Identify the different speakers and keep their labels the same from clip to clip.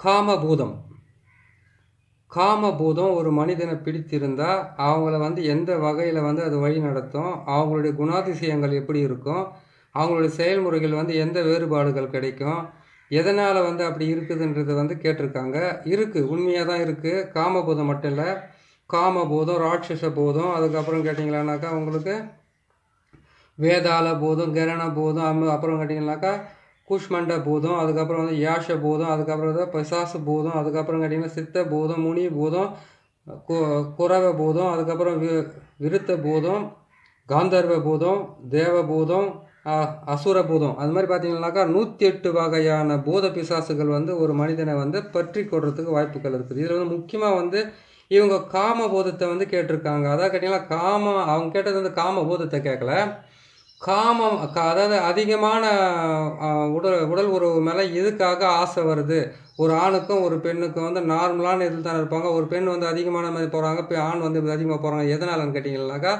Speaker 1: காமபூதம். காமபூதம் ஒரு மனிதனை பிடித்திருந்தா அவங்கள வந்து எந்த வகையில் வந்து அது வழி நடத்தும் அவங்களுடைய குணாதிசயங்கள் எப்படி இருக்கும் அவங்களுடைய செயல்முறைகள் வந்து எந்த வேறுபாடுகள் கிடைக்கும் எதனால் வந்து அப்படி இருக்குதுன்றதை வந்து கேட்டிருக்காங்க. இருக்குது உண்மையாக தான் இருக்குது காமபூதம் மட்டும் இல்லை காமபூதம் ராட்சச பூதம் அதுக்கப்புறம் கேட்டிங்களானாக்கா உங்களுக்கு வேதாள பூதம் கரண பூதம் அம்ம- அப்புறம் கேட்டிங்கனாக்கா குஷ்மண்ட பூதம் அதுக்கப்புறம் வந்து யாஷ பூதம் அதுக்கப்புறம் வந்து பிசாசு பூதம் அதுக்கப்புறம் கேட்டிங்கன்னா சித்த பூதம் முனி பூதம் கு- குரவ பூதம் அதுக்கப்புறம் வி விருத்த பூதம் காந்தர்வ பூதம் தேவ பூதம் அ- அசுர பூதம். அது மாதிரி பார்த்தீங்கன்னாக்கா நூற்றி எட்டு வகையான பூத பிசாசுகள் வந்து ஒரு மனிதனை வந்து பற்றி கொடுறதுக்கு வாய்ப்புகள் இருக்குது. இதில் வந்து முக்கியமாக வந்து இவங்க காம பூதத்தை வந்து கேட்டிருக்காங்க. அதான் கேட்டிங்கன்னா காம அவங்க கேட்டது வந்து காம பூதத்தை கேட்கல. காமம் க- அதாவது அதிகமான உடல் உடல் உறவு மேலே எதுக்காக ஆசை வருது? ஒரு ஆணுக்கும் ஒரு பெண்ணுக்கும் வந்து நார்மலான இதில் தானே இருப்பாங்க. ஒரு பெண் வந்து அதிகமான மாதிரி போகிறாங்க இப்போ ஆண் வந்து அதிகமாக போகிறாங்க எதனாலன்னு கேட்டிங்கன்னாக்கா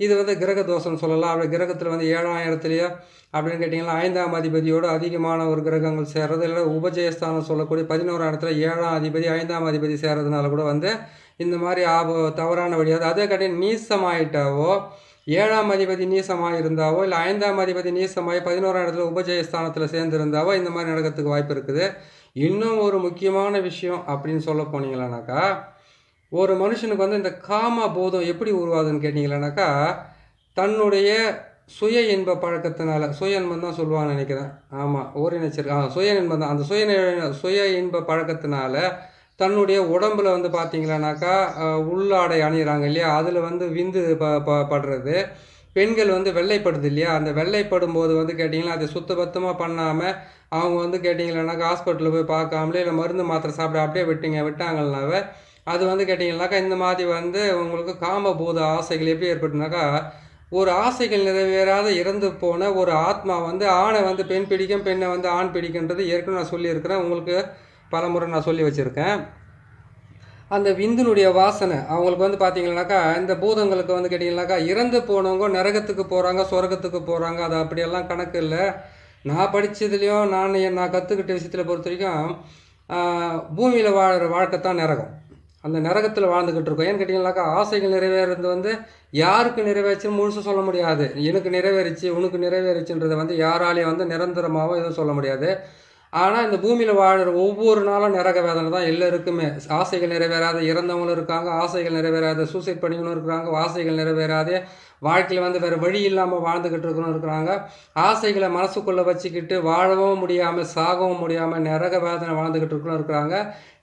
Speaker 1: இது வந்து கிரக தோஷம்னு சொல்லலாம். அப்படி கிரகத்தில் வந்து ஏழாம் இடத்துலையோ அப்படின்னு கேட்டிங்கன்னா ஐந்தாம் அதிபதியோடு அதிகமான ஒரு கிரகங்கள் சேர்றது இல்லை உபஜயஸ்தானம் சொல்லக்கூடிய பதினோராம் இடத்துல ஏழாம் அதிபதி ஐந்தாம் அதிபதி சேர்றதுனால கூட வந்து இந்த மாதிரி ஆப தவறான வழியாக அதே கட்டி நீசமாயிட்டாவோ ஏழாம் அதிபதி நீசமாக இருந்தாவோ இல்லை ஐந்தாம் அதிபதி நீசமாகி பதினோராம் இடத்துல உபஜயஸ்தானத்தில் சேர்ந்துருந்தாவோ இந்த மாதிரி நடக்கிறதுக்கு வாய்ப்பு இருக்குது. இன்னும் ஒரு முக்கியமான விஷயம் அப்படின்னு சொல்ல போனீங்களானாக்கா ஒரு மனுஷனுக்கு வந்து இந்த காம போதம் எப்படி உருவாகுதுன்னு கேட்டிங்களானாக்கா தன்னுடைய சுய இன்ப பழக்கத்தினால சுய இன்பம் தான் சொல்லுவாங்கன்னு நினைக்கிறேன். ஆமாம் ஓரினச்சர் ஆ சுய இன்பம் தான். அந்த சுய சுய இன்ப பழக்கத்தினால தன்னுடைய உடம்புல வந்து பார்த்தீங்களானாக்கா உள்ளாடை அணியிறாங்க இல்லையா? அதில் வந்து விந்து ப ப படுறது. பெண்கள் வந்து வெள்ளைப்படுது இல்லையா? அந்த வெள்ளைப்படும் போது வந்து கேட்டிங்கன்னா அதை சுத்தபத்தமாக பண்ணாமல் அவங்க வந்து கேட்டிங்களானாக்கா ஹாஸ்பிட்டலில் போய் பார்க்காமலே இல்லை மருந்து மாத்திரை சாப்பிட அப்படியே விட்டுங்க விட்டாங்கனாவே அது வந்து கேட்டிங்கனாக்கா இந்த மாதிரி வந்து உங்களுக்கு காமபூத ஆசைகள் எப்படி ஏற்பட்டுனாக்கா ஒரு ஆசைகள் நிறைவேறாத இறந்து போன ஒரு ஆத்மா வந்து ஆணை வந்து பெண் பிடிக்கும் பெண்ணை வந்து ஆண் பிடிக்கின்றது ஏற்கனவே நான் சொல்லியிருக்கிறேன். உங்களுக்கு பலமுறை நான் சொல்லி வச்சுருக்கேன். அந்த விந்தினுடைய வாசனை அவங்களுக்கு வந்து பார்த்தீங்கன்னாக்கா இந்த பூதங்களுக்கு வந்து கேட்டிங்கனாக்கா இறந்து போனவங்க நரகத்துக்கு போகிறாங்க சொர்க்கத்துக்கு போகிறாங்க அது அப்படியெல்லாம் கணக்கு இல்லை. நான் படித்ததுலேயும் நான் நான் கற்றுக்கிட்ட விஷயத்தில் பொறுத்த வரைக்கும் பூமியில் வாழ்கிற வாழ்க்கை தான் நரகம். அந்த நரகத்தில் வாழ்ந்துக்கிட்டு இருக்கோம். ஏன்னு கேட்டிங்கனாக்கா ஆசைகள் நிறைவேறது வந்து யாருக்கு நிறைவேறுச்சுன்னு முழுசு சொல்ல முடியாது. எனக்கு நிறைவேறிச்சு உனக்கு நிறைவேறிச்சுன்றதை வந்து யாராலையும் வந்து நிரந்தரமாகவும் எதுவும் சொல்ல முடியாது. ஆனால் இந்த பூமியில் வாழ்கிற ஒவ்வொரு நாளும் நரக வேதனை தான் எல்லாருக்குமே. ஆசைகள் நிறைவேறாத இறந்தவங்களும் இருக்காங்க ஆசைகள் நிறைவேறாத சூசைட் பண்ணிகளும் இருக்கிறாங்க ஆசைகள் நிறைவேறாதே வாழ்க்கையில் வந்து வேறு வழி இல்லாமல் வாழ்ந்துக்கிட்டு இருக்கணும் இருக்கிறாங்க. ஆசைகளை மனசுக்குள்ளே வச்சுக்கிட்டு வாழவும் முடியாமல் சாகவும் முடியாமல் நரக வேதனை வாழ்ந்துக்கிட்டு இருக்கணும் இருக்கிறாங்க.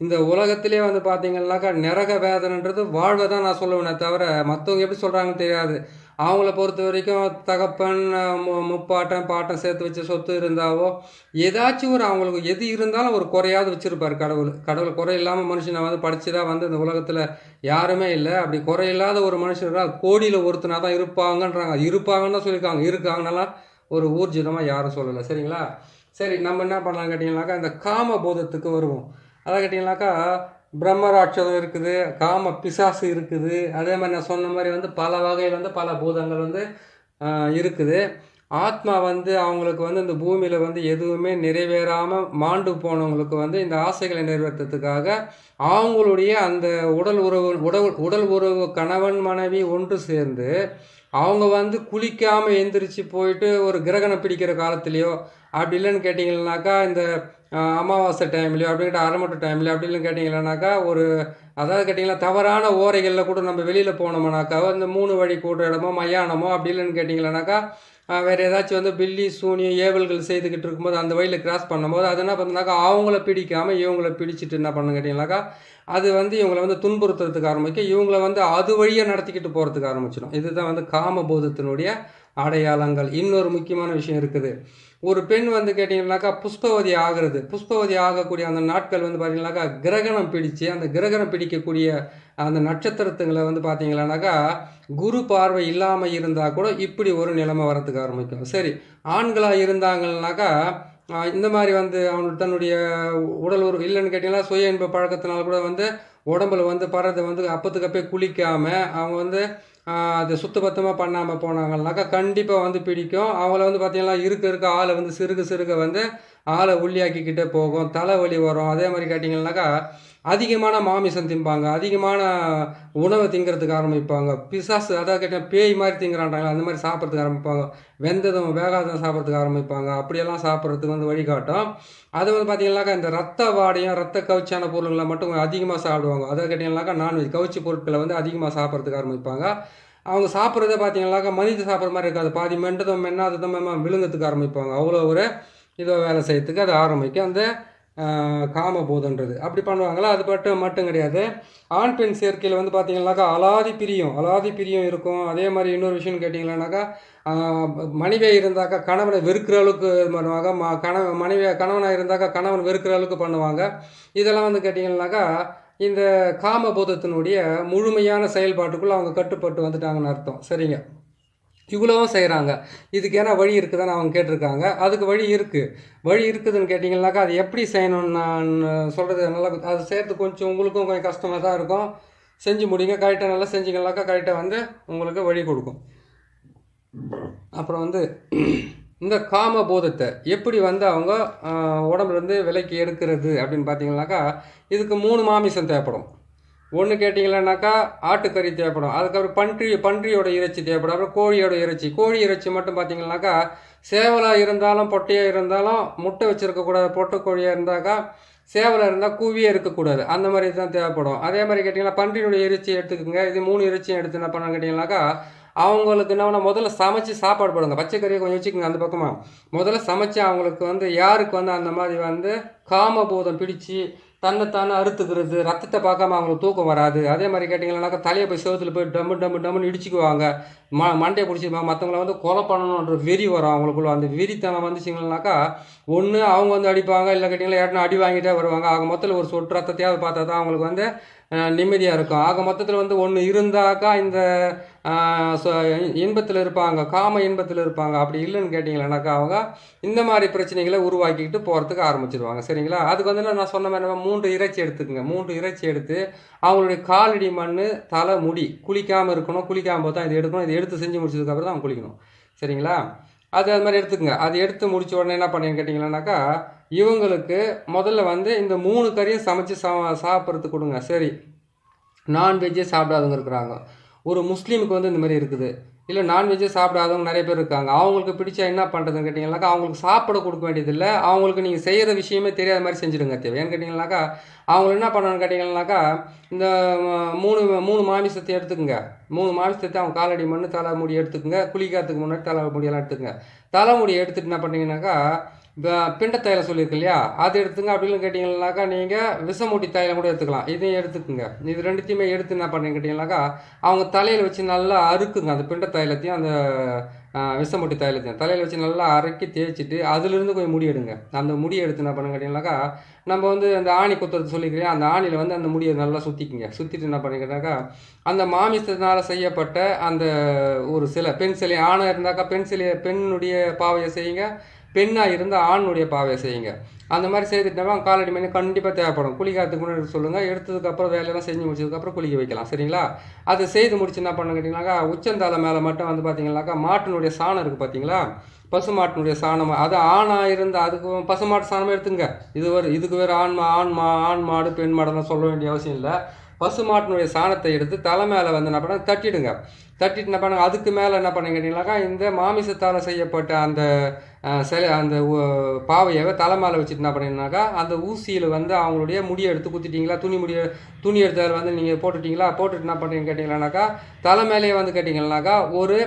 Speaker 1: இந்த உலகத்திலே வந்து பார்த்தீங்கன்னாக்கா நரக வேதனைன்றது வாழ்வை தான் நான் சொல்லுவேனே தவிர மற்றவங்க எப்படி சொல்கிறாங்கன்னு தெரியாது. அவங்கள பொறுத்த வரைக்கும் தகப்பன் மு- முப்பாட்டன் பாட்டன் சேர்த்து வச்ச சொத்து இருந்தாவோ ஏதாச்சும் ஒரு அவங்களுக்கு எது இருந்தாலும் ஒரு குறையாவது வச்சுருப்பார் கடவுள். கடவுள் குறை இல்லாமல் மனுஷனை வந்து படிச்சு தான் வந்து இந்த உலகத்தில் யாருமே இல்லை. அப்படி குறையில்லாத ஒரு மனுஷனாக கோடியில் ஒருத்தனா தான் இருப்பாங்கன்றாங்க. இருப்பாங்கன்னு தான் சொல்லியிருக்காங்க. இருக்காங்கனாலாம் ஒரு ஊர்ஜிதமாக யாரும் சொல்லலை. சரிங்களா? சரி நம்ம என்ன பண்ணலாம் கேட்டிங்கனாக்கா இந்த காம போதத்துக்கு வருவோம். அதை கேட்டிங்கனாக்கா பிரம்மராட்சதம் இருக்குது காம பிசாசு இருக்குது. அதே மாதிரி நான் சொன்ன மாதிரி வந்து பல வகையில் வந்து பல பூதங்கள் வந்து இருக்குது. ஆத்மா வந்து அவங்களுக்கு வந்து இந்த பூமியில் வந்து எதுவுமே நிறைவேறாமல் மாண்டு போனவங்களுக்கு வந்து இந்த ஆசைகளை நிறைவேற்றத்துக்காக அவங்களுடைய அந்த உடல் உறவு உடல் உடல் உறவு கணவன் மனைவி ஒன்று சேர்ந்து அவங்க வந்து குளிக்காமல் எந்திரிச்சு போயிட்டு ஒரு கிரகணம் பிடிக்கிற காலத்துலேயோ அப்படி இல்லைன்னு கேட்டிங்கன்னாக்கா இந்த அமாவாசை டைம்லையோ அப்படிங்கிற அரைமட்டு டைம்லையோ அப்படின்னு கேட்டிங்களானாக்கா கேட்டிங்கன்னாக்கா ஒரு அதாவது கேட்டிங்கன்னா தவறான ஓரைகளில் கூட நம்ம வெளியில் போனோம்னாக்கா இந்த மூணு வழி கூட்டுற இடமோ மயானமோ அப்படி இல்லைன்னு கேட்டிங்கன்னாக்கா வேறு ஏதாச்சும் வந்து பில்லி சூனியம் ஏவல்கள் செய்துக்கிட்டு இருக்கும்போது அந்த வழியில் கிராஸ் பண்ணும்போது அது என்ன பண்ணுனாக்கா அவங்கள பிடிக்காமல் இவங்கள பிடிச்சிட்டு என்ன பண்ணு கேட்டிங்கனாக்கா அது வந்து இவங்களை வந்து துன்புறுத்துறதுக்கு ஆரம்பிக்கும். இவங்கள வந்து அது வழியாக நடத்திக்கிட்டு போகிறதுக்கு ஆரம்பிச்சிடும். இதுதான் வந்து காமபோதத்தினுடைய அடையாளங்கள். இன்னொரு முக்கியமான விஷயம் இருக்குது. ஒரு பெண் வந்து கேட்டிங்கனாக்கா புஷ்பவதி ஆகிறது. புஷ்பவதி ஆகக்கூடிய அந்த நாட்கள் வந்து பார்த்தீங்கன்னாக்கா கிரகணம் பிடிச்சு அந்த கிரகணம் பிடிக்கக்கூடிய அந்த நட்சத்திரத்துங்களை வந்து பார்த்தீங்களானாக்கா குரு பார்வை இல்லாமல் இருந்தால் கூட இப்படி ஒரு நிலைமை வரத்துக்கு ஆரம்பிக்கும். சரி ஆண்களாக இருந்தாங்கன்னாக்கா இந்த மாதிரி வந்து அவன் தன்னுடைய உடல் ஒரு இல்லைன்னு கேட்டிங்கன்னா சுய இன்ப பழக்கத்தினால கூட வந்து உடம்புல வந்து பறதை வந்து அப்பத்துக்கப்பே குளிக்காமல் அவங்க வந்து அது சுத்தபத்தமாக பண்ணாமல் போனாங்கன்னாக்கா கண்டிப்பாக வந்து பிடிக்கும். அவங்கள வந்து பார்த்திங்கன்னா இருக்க இருக்க ஆளை வந்து சிறுக சிறுக வந்து ஆளை உள்ளியாக்கிக்கிட்டே போகும். தலைவலி வரும். அதே மாதிரி கேட்டிங்கன்னாக்கா அதிகமான மாமிசம் திம்பாங்க அதிகமான உணவை திங்கிறதுக்கு ஆரம்பிப்பாங்க. பிசாசு அதாவது கேட்டால் பேய் மாதிரி திங்கிறான்றாங்க அந்த மாதிரி சாப்பிட்றதுக்கு ஆரம்பிப்பாங்க. வெந்ததும் வேகாததும் சாப்பிட்றதுக்கு ஆரம்பிப்பாங்க. அப்படியெல்லாம் சாப்பிட்றதுக்கு வந்து வழிகாட்டும். அது வந்து பார்த்தீங்கன்னாக்கா இந்த ரத்த வாடையும் ரத்த கவுச்சியான பொருள்களை மட்டும் அதிகமாக சாப்பிடுவாங்க. அதை கேட்டிங்கன்னாக்கா நான்வெஜ் கவுச்சி பொருட்களை வந்து அதிகமாக சாப்பிட்றதுக்கு ஆரம்பிப்பாங்க. அவங்க சாப்பிட்றத பார்த்தீங்கன்னாக்கா மனித சாப்பிட்ற மாதிரி இருக்காது. பாதி மெண்டதும் மென்னாததும் விழுங்கிறதுக்கு ஆரம்பிப்பாங்க. அவ்வளோ ஒரு இதை வேலை செய்யறதுக்கு அது ஆரம்பிக்கும். அந்த காமபோதன்றது. அப்படி பண்ணுவாங்களா? அது மட்டும் மட்டும் கிடையாது. ஆண் பெண் சேர்க்கையில் வந்து பார்த்தீங்கன்னாக்கா அலாதி பிரியம் அலாதி பிரியம் இருக்கும். அதே மாதிரி இன்னொரு விஷயம் கேட்டிங்கன்னாக்கா மனைவியாக இருந்தாக்கா கணவனை வெறுக்கிற அளவுக்கு பண்ணுவாங்க. ம கணவ மனைவியாக கணவனாக இருந்தாக்கா கணவன் வெறுக்கிற அளவுக்கு பண்ணுவாங்க. இதெல்லாம் வந்து கேட்டிங்கன்னாக்கா இந்த காமபோதத்தினுடைய முழுமையான செயல்பாட்டுக்குள்ளே அவங்க கட்டுப்பட்டு வந்துட்டாங்கன்னு அர்த்தம். சரிங்க? இவ்வளவும் செய்கிறாங்க இதுக்கு ஏன்னா வழி இருக்குதான்னு அவங்க கேட்டிருக்காங்க. அதுக்கு வழி இருக்குது வழி இருக்குதுன்னு கேட்டிங்கனாக்கா அது எப்படி செய்யணும்னு நான் சொல்கிறது நல்லா அது செய்கிறது கொஞ்சம் உங்களுக்கும் கொஞ்சம் கஷ்டமாக தான் இருக்கும். செஞ்சு முடிங்க. கரெக்டாக நல்லா செஞ்சிங்கனாக்கா கரெக்டாக வந்து உங்களுக்கு வழி கொடுக்கும். அப்புறம் வந்து இந்த காமபோதத்தை எப்படி வந்து அவங்க உடம்புலேருந்து விலைக்கு எடுக்கிறது அப்படின்னு பார்த்தீங்கன்னாக்கா இதுக்கு மூணு மாமிசம் தேவைப்படும். ஒன்று கேட்டிங்களானாக்கா ஆட்டுக்கறி தேவைப்படும். அதுக்கப்புறம் பன்றி பன்றியோட இறைச்சி தேவைப்படும். அப்புறம் கோழியோட இறைச்சி. கோழி இறைச்சி மட்டும் பார்த்தீங்கன்னாக்கா சேவலாக இருந்தாலும் பொட்டையாக இருந்தாலும் முட்டை வச்சுருக்கக்கூடாது பொட்டை கோழியாக இருந்தாக்கா சேவலாக இருந்தால் கூவியே இருக்கக்கூடாது அந்த மாதிரி தான் தேவைப்படும். அதே மாதிரி கேட்டிங்கன்னா பன்றியோட இறைச்சி எடுத்துக்கோங்க. இது மூணு இறைச்சியும் எடுத்து என்ன பண்ண கேட்டிங்கனாக்கா அவங்களுக்கு என்ன முதல்ல சமைச்சு சாப்பாடு போடுங்க. பச்சைக்கறியை கொஞ்சம் வச்சுக்கோங்க அந்த பக்கமாக முதல்ல சமைச்சு அவங்களுக்கு வந்து யாருக்கு வந்து அந்த மாதிரி வந்து காமபூதம் பிடிச்சி தன்னைத்தானே அறுத்துக்கிறது ரத்தத்தை பார்க்காம அவங்களுக்கு தூக்கம் வராது. அதே மாதிரி கேட்டிங்கன்னாக்கா தலையை போய் செவத்துல போய் டம்மு டம்மு டம்முன்னு இடிச்சுக்குவாங்க. ம மண்டையை பிடிச்சிருப்பாங்க மற்றவங்கள வந்து கொலை பண்ணணுன்ற வெறி வரும் அவங்களுக்குள்ள. அந்த வெறித்தனம் வந்துச்சிங்கனாக்கா ஒன்று அவங்க வந்து அடிப்பாங்க இல்லை கேட்டிங்கன்னா யாருன்னா அடி வாங்கிட்டே வருவாங்க. அவங்க மொத்தத்தில் ஒரு சொட்டு ரத்தத்தையாவது பார்த்தா தான் அவங்களுக்கு வந்து நிம்மதியாக இருக்கும். ஆக மொத்தத்தில் வந்து ஒன்று இருந்தாக்கா இந்த இன்பத்தில் இருப்பாங்க காம இன்பத்தில் இருப்பாங்க. அப்படி இல்லைன்னு கேட்டிங்களேனாக்கா அவங்க இந்த மாதிரி பிரச்சனைகளை உருவாக்கிக்கிட்டு போகிறதுக்கு ஆரம்பிச்சிருவாங்க. சரிங்களா? அதுக்கு வந்து நான் சொன்ன மாதிரி நம்ம மூன்று இறைச்சி எடுத்துக்கோங்க. மூன்று இறைச்சி எடுத்து அவங்களுடைய காலடி மண் தலை முடி குளிக்காமல் இருக்கணும். குளிக்காமல் போது தான் இது எடுக்கணும். இது எடுத்து செஞ்சு முடிச்சதுக்கப்புறம் தான் அவங்க குளிக்கணும். சரிங்களா? அது அது மாதிரி எடுத்துக்கங்க. அது எடுத்து முடிச்ச உடனே என்ன பண்ணீங்கன்னு கேட்டிங்களேனாக்கா இவங்களுக்கு முதல்ல வந்து இந்த மூணு கறியும் சமைச்சு சா சாப்பிட்றதுக்கு கொடுங்க. சரி. நான்வெஜ்ஜே சாப்பிடாதவங்க இருக்கிறாங்க. ஒரு முஸ்லீமுக்கு வந்து இந்த மாதிரி இருக்குது. இல்லை நான்வெஜ்ஜே சாப்பிடாதவங்க நிறைய பேர் இருக்காங்க. அவங்களுக்கு பிடிச்சா என்ன பண்ணுறதுன்னு கேட்டிங்கனாக்கா அவங்களுக்கு சாப்பிட கொடுக்க வேண்டியதில்லை. அவங்களுக்கு நீங்கள் செய்கிற விஷயமே தெரியாத மாதிரி செஞ்சுடுங்க தேவை. ஏன்னு கேட்டிங்கனாக்கா அவங்களை என்ன பண்ணணும்னு கேட்டிங்கனாக்கா இந்த மூணு மூணு மாமிசத்தை எடுத்துக்கோங்க. மூணு மாமிசத்தை அவங்க காலடி மண் தலைமுடி எடுத்துக்கோங்க. குளிக்காத்துக்கு முன்னாடி தலை முடியெல்லாம் தலைமுடி எடுத்துகிட்டு என்ன பண்ணீங்கன்னாக்கா பிண்ட தைலம் சொல்லியிருக்கு இல்லையா? அது எடுத்துங்க அப்படின்னு கேட்டிங்கன்னாக்கா நீங்கள் விஷமூட்டி தைலம் கூட எடுத்துக்கலாம். இதையும் எடுத்துக்குங்க. இது ரெண்டுத்தையுமே எடுத்து என்ன பண்ணுங்க கேட்டிங்கனாக்கா அவங்க தலையில் வச்சு நல்லா அறுக்குங்க. அந்த பிண்ட தைலத்தையும் அந்த விஷமூட்டி தைலத்தையும். தலையில் வச்சு நல்லா அரைக்கி தேய்ச்சிட்டு அதுலேருந்து கொஞ்சம் முடி எடுங்க. அந்த முடி எடுத்து என்ன பண்ணுங்க கேட்டிங்கனாக்கா நம்ம வந்து அந்த ஆணி குத்துறது சொல்லிக்கிறேன் அந்த ஆணியில் வந்து அந்த முடியை நல்லா சுற்றிக்குங்க சுற்றிட்டு என்ன பண்ணிக்கிட்டாக்கா அந்த மாமிசத்தினால் செய்யப்பட்ட அந்த ஒரு சில பெண் சிலை ஆணை இருந்தாக்கா பெண் சிலையை பெண்ணுடைய பாவையை செய்யுங்க. பெண்ணாக இருந்தால் ஆணுடைய பாவையை செய்யுங்க. அந்த மாதிரி செய்துட்டோம்னா காலடி மணி கண்டிப்பாக தேவைப்படும். குளிக்கிறதுக்கு முன்னாடி சொல்லுங்கள் எடுத்ததுக்கப்புறம் வேலையெல்லாம் செஞ்சு முடிச்சதுக்கப்புறம் குளிக்க வைக்கலாம். சரிங்களா? அதை செய்து முடிச்சு என்ன பண்ண கேட்டிங்கனாக்கா உச்சந்தால மேலே மட்டும் வந்து பார்த்தீங்கன்னாக்கா மாட்டினுடைய சாணம் இருக்குது பார்த்தீங்களா பசுமாட்டினுடைய சாணம். அது ஆணாக இருந்து அதுக்கு பசுமாட்டு சாணம் எடுத்துங்க. இது ஒரு இதுக்கு வேறு ஆண் மா ஆண் மா ஆண் மாடு பெண் மாடெல்லாம் சொல்ல வேண்டிய அவசியம் இல்லை. பசுமாட்டினுடைய சாணத்தை எடுத்து தலை மேலே வந்து என்ன பண்ண தட்டிடுங்க. தட்டிட்டு என்ன பண்ணுங்க அதுக்கு மேலே என்ன பண்ணுங்க கேட்டிங்கனாக்கா இந்த மாமிசத்தால் செய்யப்பட்ட அந்த சில அந்த உ- பாவையை தலை மேலே வச்சுட்டு என்ன பண்ணீங்கன்னாக்கா அந்த ஊசியில் வந்து அவங்களுடைய முடியை எடுத்து குத்திட்டிங்களா துணி முடியை துணி எடுத்ததில் வந்து நீங்கள் போட்டுட்டிங்களா போட்டுட்டு என்ன பண்ணுறீங்க கேட்டிங்களானாக்கா தலை மேலேயே வந்து கேட்டிங்கன்னாக்கா ஒரு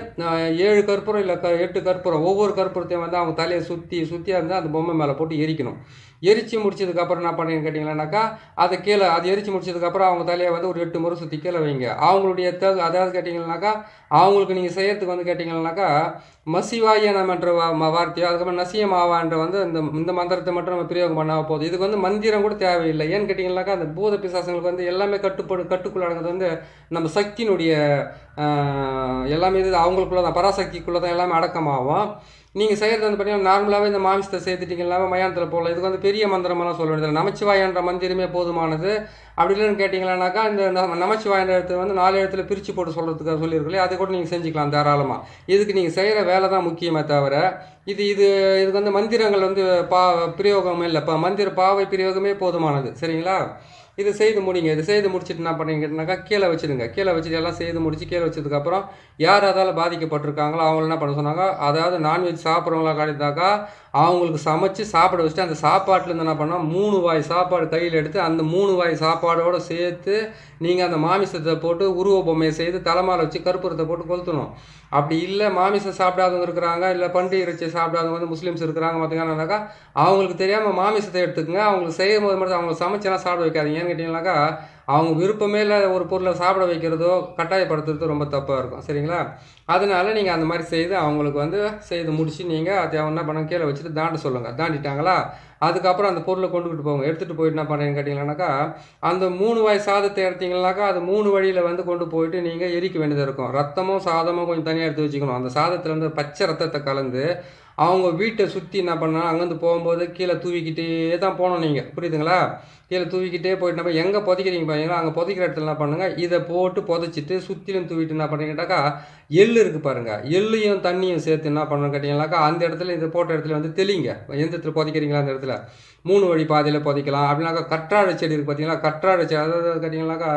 Speaker 1: ஏழு கற்பூரம் இல்லை க எட்டு கற்பூரம் ஒவ்வொரு கற்பூரத்தையும் வந்து அவங்க தலையை சுற்றி சுற்றி வந்து அந்த பொம்மை மேலே போட்டு எரிக்கணும். எரித்து முடிச்சதுக்கப்புறம் என்ன பண்ணீங்கன்னு கேட்டிங்களானாக்கா அதை கீழே அது எரித்து முடிச்சதுக்கப்புறம் அவங்க தலையை வந்து ஒரு எட்டு முறை சுற்றி கீழே வைங்க. அவங்களுடைய த அதாவது கேட்டிங்கன்னாக்கா அவங்களுக்கு நீங்கள் செய்யறதுக்கு வந்து கேட்டிங்கன்னாக்கா மசிவாயனம் என்ற வார்த்தையை ம- அதுக்கப்புறம் அதுக்கப்புறம் நசியமாவான்ற வந்து இந்த இந்த மந்திரத்தை மட்டும் நம்ம பிரயோகம் பண்ணா போதும். இதுக்கு வந்து மந்திரம் கூட தேவையில்லை. ஏன்னு கேட்டிங்கன்னாக்கா அந்த பூத பிசாசங்களுக்கு வந்து எல்லாமே கட்டுப்படு கட்டுக்குள்ள அடங்குறது வந்து நம்ம சக்தியினுடைய எல்லாமே இது அவங்களுக்குள்ள தான் பராசக்திக்குள்ளே தான் எல்லாமே அடக்கமாகும். நீங்கள் செய்கிறது வந்து பார்த்தீங்கன்னா நார்மலாகவே இந்த மாமிசத்தை சேர்த்துட்டீங்கன்னா மயானத்தில் போடலாம் இதுக்கு வந்து பெரிய மந்திரமெல்லாம் சொல்ல வேண்டியது நமச்சிவாயன்ற மந்திரமே போதுமானது. அப்படி இல்லைன்னு கேட்டிங்களானாக்கா இந்த நமச்சிவாயன்ற எழுத்து வந்து நாலு இடத்துல பிரித்து போட்டு சொல்கிறதுக்காக சொல்லியிருக்கலையே அதை கூட நீங்கள் செஞ்சுக்கலாம் தாராளமாக இதுக்கு நீங்கள் செய்கிற வேலை தான் முக்கியமே தவிர இது இது இதுக்கு வந்து மந்திரங்கள் வந்து பா பிரயோகமே இல்லை. இப்போ மந்திர பாவை பிரயோகமே போதுமானது. சரிங்களா? இது செய்து முடிங்க இது செய்து முடிச்சுட்டு என்ன பண்ணீங்கன்னாக்கா கீழே வச்சுடுங்க. கீழே வச்சுட்டு எல்லாம் செய்து முடிச்சு கீழே வச்சதுக்கப்புறம் யார் அதால் பாதிக்கப்பட்டிருக்காங்களோ அவங்கள என்ன பண்ண சொன்னாங்க? அதாவது நான்வெஜ் சாப்பிட்றவங்களா காட்டியிருந்தாக்கா அவங்களுக்கு சமைச்சு சாப்பிட வச்சுட்டு அந்த சாப்பாட்டிலேருந்து என்ன பண்ணால் மூணு வாய் சாப்பாடு கையில் எடுத்து அந்த மூணு வாய் சாப்பாடோடு சேர்த்து நீங்கள் அந்த மாமிசத்தை போட்டு உருவ பொம்மையை செய்து தலைமால வச்சு கற்பூரத்தை போட்டு கொளுத்தணும். அப்படி இல்லை மாமிசம் சாப்பிடாதவங்க இருக்கிறாங்க இல்லை பண்டிகை இறைச்சி சாப்பிடாதவங்க வந்து முஸ்லீம்ஸ் இருக்கிறாங்க பார்த்தீங்கன்னாக்கா அவங்களுக்கு தெரியாமல் மாமிசத்தை எடுத்துக்கங்க. அவங்களுக்கு செய்யும் போது மட்டும் அவங்க சமைச்செல்லாம் சாப்பிட வைக்காதீங்க. ஏன்னு கேட்டிங்கனாக்கா அவங்க விருப்பமே இல்லை ஒரு பொருளை சாப்பிட வைக்கிறதோ கட்டாயப்படுத்துறதோ ரொம்ப தப்பாக இருக்கும். சரிங்களா? அதனால நீங்கள் அந்த மாதிரி செய்து அவங்களுக்கு வந்து செய்து முடித்து நீங்கள் அதை என்ன பண்ண கீழே வச்சுட்டு தாண்ட சொல்லுங்கள் தாண்டிட்டாங்களா? அதுக்கப்புறம் அந்த பொருளை கொண்டுக்கிட்டு போங்க. எடுத்துகிட்டு போயிட்டு என்ன பண்ணுறேன்னு கேட்டிங்கன்னாக்கா அந்த மூணு வாய் சாதத்தை எடுத்தீங்கன்னாக்கா அது மூணு வழியில் வந்து கொண்டு போயிட்டு நீங்கள் எரிக்க வேண்டியதாக இருக்கும். ரத்தமும் சாதமும் கொஞ்சம் தனியாக எடுத்து வச்சுக்கணும். அந்த சாதத்தில் வந்து பச்சை ரத்தத்தை கலந்து அவங்க வீட்டை சுற்றி என்ன பண்ணணும் அங்கேருந்து போகும்போது கீழே தூவிக்கிட்டே தான் போகணும் நீங்கள் புரியுதுங்களா? கீழே தூவிக்கிட்டே போயிட்டு நம்ம எங்கே புதைக்கிறீங்க பாருங்களா அங்கே புதைக்கிற இடத்துல என்ன பண்ணுங்கள் இதை போட்டு புதைச்சிட்டு சுற்றிலும் தூவிட்டு என்ன பண்ணுறீங்கட்டாக்கா எள்ளு இருக்குது பாருங்கள் எள்ளையும் தண்ணியும் சேர்த்து என்ன பண்ணணும் கேட்டிங்கனாக்கா அந்த இடத்துல இந்த போட்ட இடத்துல வந்து தெளிங்க. எந்த இடத்துல புதைக்கிறீங்களா அந்த இடத்துல. மூணு வழி பாதையில் புதைக்கலாம். அப்படின்னாக்கா கற்றாழை செடி இருக்குது பார்த்தீங்களா கற்றாழை செடி அதாவது கேட்டிங்கனாக்கா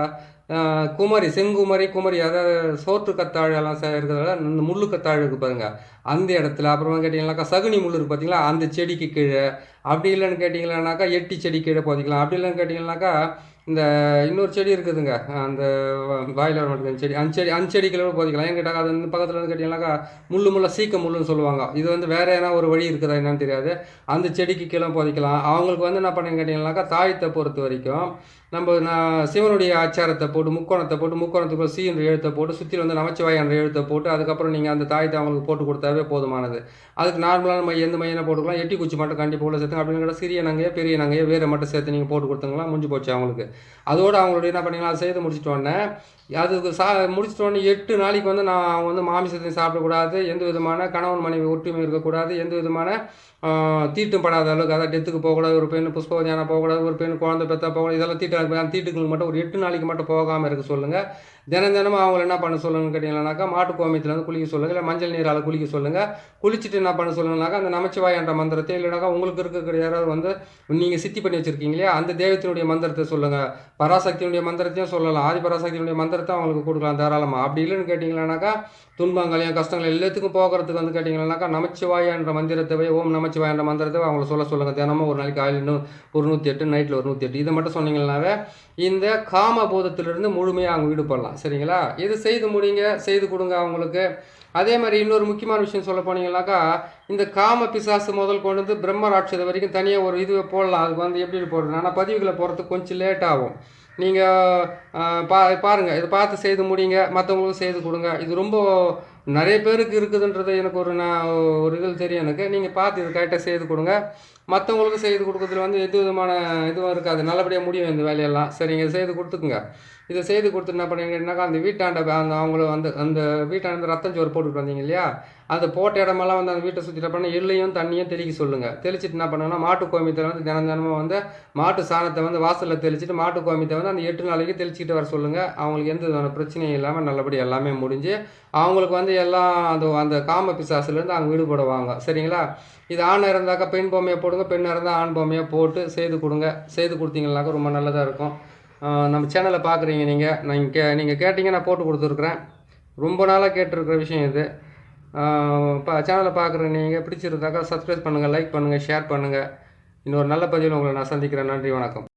Speaker 1: குமரி செங்குமரி குமரி அதாவது சோற்று கத்தாழெல்லாம் சே- இருக்கிறதால இந்த முள்ளு கத்தாழை இருக்குது பாருங்கள் அந்த இடத்துல அப்புறம் கேட்டிங்கனாக்கா சகுனி முள் இருக்குது பார்த்தீங்களா அந்த செடிக்கு கீழே. அப்படி இல்லைன்னு கேட்டிங்களானாக்கா எட்டி செடி கீழே புதைக்கலாம். அப்படி இல்லைன்னு கேட்டிங்கனாக்கா இந்த இன்னொரு செடி இருக்குதுங்க. அந்த வ- வர செடி. அஞ்செடி செடி போதிக்கலாம். ஏன் கூட அது வந்து பக்கத்தில் வந்து கேட்டிங்கனாக்கா முள்ளு முள்ள சீக்க முள்ளுன்னு சொல்லுவாங்க. இது வந்து வேறு எதனா ஒரு வழி இருக்குதா என்னன்னு தெரியாது. அந்த செடிக்கு கீழே போதிக்கலாம். அவங்களுக்கு வந்து என்ன பண்ணுங்க கேட்டிங்கனாக்கா தாயத்தை பொறுத்த வரைக்கும் நம்ம நான் சிவனுடைய ஆச்சாரத்தை போட்டு முக்கோணத்தை போட்டு முக்கோணத்துக்குள்ள சீன்ற எழுத்தை போட்டு சுற்றி வந்து நமச்சிவாய் என்ற எழுத்தை போட்டு அதுக்கப்புறம் நீங்கள் அந்த தாயத்தை அவங்களுக்கு போட்டு கொடுத்தாவே போதுமானது. அதுக்கு நார்மலான மை எந்த மையனை போட்டுக்கலாம். எட்டி குச்சி மட்டும் கண்டிப்பாக உள்ள சேர்த்துங்க. அப்படின்னு கேட்டால் சிறிய நங்கையோ பெரிய நங்கையோ வேறு மட்டும் சேர்த்து நீங்கள் போட்டு கொடுத்தீங்களா முடிஞ்சு போச்சு அவங்களுக்கு. அதோடு அவங்களுடைய என்ன பண்ணிக்கலாம்? அதை செய்து முடிச்சிட்டோன்னே அதுக்கு சா முடிச்சிட்டோன்னே எட்டு நாளைக்கு வந்து நான் அவங்க வந்து மாமிசத்தையும் சாப்பிடக்கூடாது. எந்த விதமான கணவன் மனைவி ஒற்றுமை இருக்கக்கூடாது. எந்த விதமான தீட்டும் படாத அளவுக்கு அதாவது டெத்துக்கு போகக்கூடாது ஒரு பெண் புஷ்பவதியான போகக்கூடாது ஒரு பெண் குழந்தை பெற்றா போகக்கூடாது இதெல்லாம் தீட்டு அந்த தீட்டுகளுக்கு மட்டும் ஒரு எட்டு நாளைக்கு மட்டும் போகாமல் இருக்க சொல்லுங்கள் தினம் தினமும் அவங்கள என்ன பண்ண சொல்லணும்னு கேட்டிங்கன்னாக்கா மாட்டு கோமியத்தில் வந்து குளிக்க சொல்லுங்கள் இல்லை மஞ்சள் நீரால் குளிக்க சொல்லுங்கள் குளிச்சுட்டு என்ன பண்ண சொல்லணும்னாக்கா அந்த நமச்சிவாய் என்ற மந்திரத்தை இல்லைனாக்கா உங்களுக்கு இருக்கக்கூடிய யாராவது வந்து நீங்கள் சித்தி பண்ணி வச்சிருக்கீங்க இல்லையா? அந்த தெய்வத்தினுடைய மந்திரத்தை சொல்லுங்கள் பராசக்தியினுடைய மந்திரத்தையும் சொல்லலாம். ஆதி பராசக்தியினுடைய மந்திரத்தை அவங்களுக்கு கொடுக்கலாம் தாராளமாக அப்படி இல்லைன்னு கேட்டிங்களானாக்கா துன்பங்களையும் கஷ்டங்கள் எல்லாத்துக்கும் போகிறதுக்கு வந்து கேட்டிங்களானாக்கா நமச்சிவாய் என்ற மந்திரத்தை ஓம் நமச்சிவாய் என்ற மந்திரத்தை அவங்கள சொல்ல சொல்லுங்கள் தினமும் ஒரு நாளைக்கு காலையில் ஒரு நூற்றி எட்டு நைட்டில் ஒரு நூற்றி எட்டு. இதை மட்டும் சொன்னீங்கன்னாவே இந்த காம போதத்திலிருந்து முழுமையாக அவங்க ஈடுபடலாம். சரிங்களா? இது செய்து முடிங்க செய்து கொடுங்க அவங்களுக்கு. அதே மாதிரி இன்னொரு முக்கியமான விஷயம் சொல்ல போனீங்கன்னாக்கா இந்த காம பிசாசு முதல் கொண்டு வந்து பிரம்ம ராட்சத வரைக்கும் தனியாக ஒரு இதுவே போடலாம். அதுக்கு வந்து எப்படி போடுறது? ஆனால் பதிவுகளை போகிறதுக்கு கொஞ்சம் லேட் ஆகும். நீங்கள் பா பாருங்கள் இதை பார்த்து செய்து முடிங்க. மற்றவங்களுக்கும் செய்து கொடுங்க. இது ரொம்ப நிறைய பேருக்கு இருக்குதுன்றது எனக்கு ஒரு நான் ஒரு இதில் தெரியும் எனக்கு. நீங்கள் பார்த்து இது கரெக்டாக செய்து கொடுங்க. மற்றவங்களுக்கு செய்து கொடுக்கறதுல வந்து எது விதமான இதுவும் இருக்காது. நல்லபடியாக முடியும் இந்த வேலையெல்லாம். சரிங்க இதை செய்து கொடுத்துக்குங்க. இதை செய்து கொடுத்து என்ன பண்ணுறீங்கன்னாக்கா அந்த வீட்டாண்ட அந்த அவங்கள வந்து அந்த வீட்டாண்ட ரத்தம் சோறு போட்டுட்டு வந்தீங்க இல்லையா? அந்த போட்ட இடமெல்லாம் வந்து அந்த வீட்டை சுற்றிட்ட பண்ண எள்ளையும் தண்ணியும் தெளிக்க சொல்லுங்கள் தெளிச்சிட்டு என்ன பண்ணுங்கன்னா மாட்டு கோமியத்தில் வந்து தினம் தினமும் வந்து மாட்டு சாணத்தை வந்து வாசலில் தெளிச்சிட்டு மாட்டு கோமியத்தை வந்து அந்த எட்டு நாளைக்கு தெளிச்சிக்கிட்டு வர சொல்லுங்கள் அவங்களுக்கு எந்த விதமான பிரச்சனையும் இல்லாமல் நல்லபடி எல்லாமே முடிஞ்சு அவங்களுக்கு வந்து எல்லாம் அந்த அந்த காம பிசாசுலேருந்து அவங்க விடுபடுவாங்க. சரிங்களா? இது ஆண் இருந்தாக்கா பெண் பொம்மையை போடுங்க பெண் இருந்தால் ஆண் பொம்மையை போட்டு செய்து கொடுங்க. செய்து கொடுத்தீங்கன்னாக்கா ரொம்ப நல்லதாக இருக்கும். நம்ம சேனலை பார்க்குறீங்க நீங்கள் நீங்கள் கே நீங்கள் கேட்டிங்க நான் போட்டு கொடுத்துருக்குறேன். ரொம்ப நாளாக கேட்டிருக்கிற விஷயம் இது. இப்போ சேனலை பார்க்குற நீங்கள் பிடிச்சிருந்தாக்கா சப்ஸ்கிரைப் பண்ணுங்கள் லைக் பண்ணுங்கள் ஷேர் பண்ணுங்கள் இன்னொரு நல்ல பதிவில் உங்களை நான் சந்திக்கிறேன். நன்றி வணக்கம்.